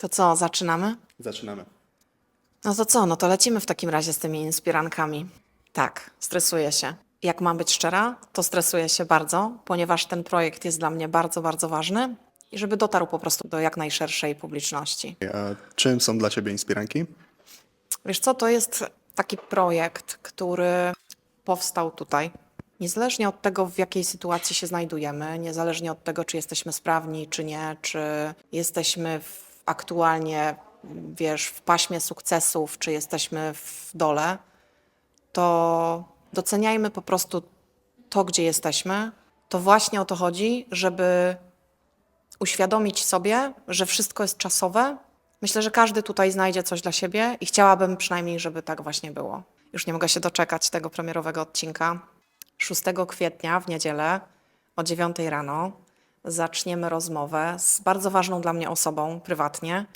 To co, zaczynamy? Zaczynamy. No to co, no to lecimy w takim razie z tymi inspirankami. Tak, stresuję się. Jak mam być szczera, to stresuję się bardzo, ponieważ ten projekt jest dla mnie bardzo, bardzo ważny i żeby dotarł po prostu do jak najszerszej publiczności. A czym są dla Ciebie inspiranki? Wiesz co, to jest taki projekt, który powstał tutaj. Niezależnie od tego, w jakiej sytuacji się znajdujemy, niezależnie od tego, czy jesteśmy sprawni, czy nie, czy jesteśmy w, aktualnie, wiesz, w paśmie sukcesów, czy jesteśmy w dole, to doceniajmy po prostu to, gdzie jesteśmy. To właśnie o to chodzi, żeby uświadomić sobie, że wszystko jest czasowe. Myślę, że każdy tutaj znajdzie coś dla siebie i chciałabym przynajmniej, żeby tak właśnie było. Już nie mogę się doczekać tego premierowego odcinka. 6 kwietnia w niedzielę o 9 rano zaczniemy rozmowę z bardzo ważną dla mnie osobą prywatnie.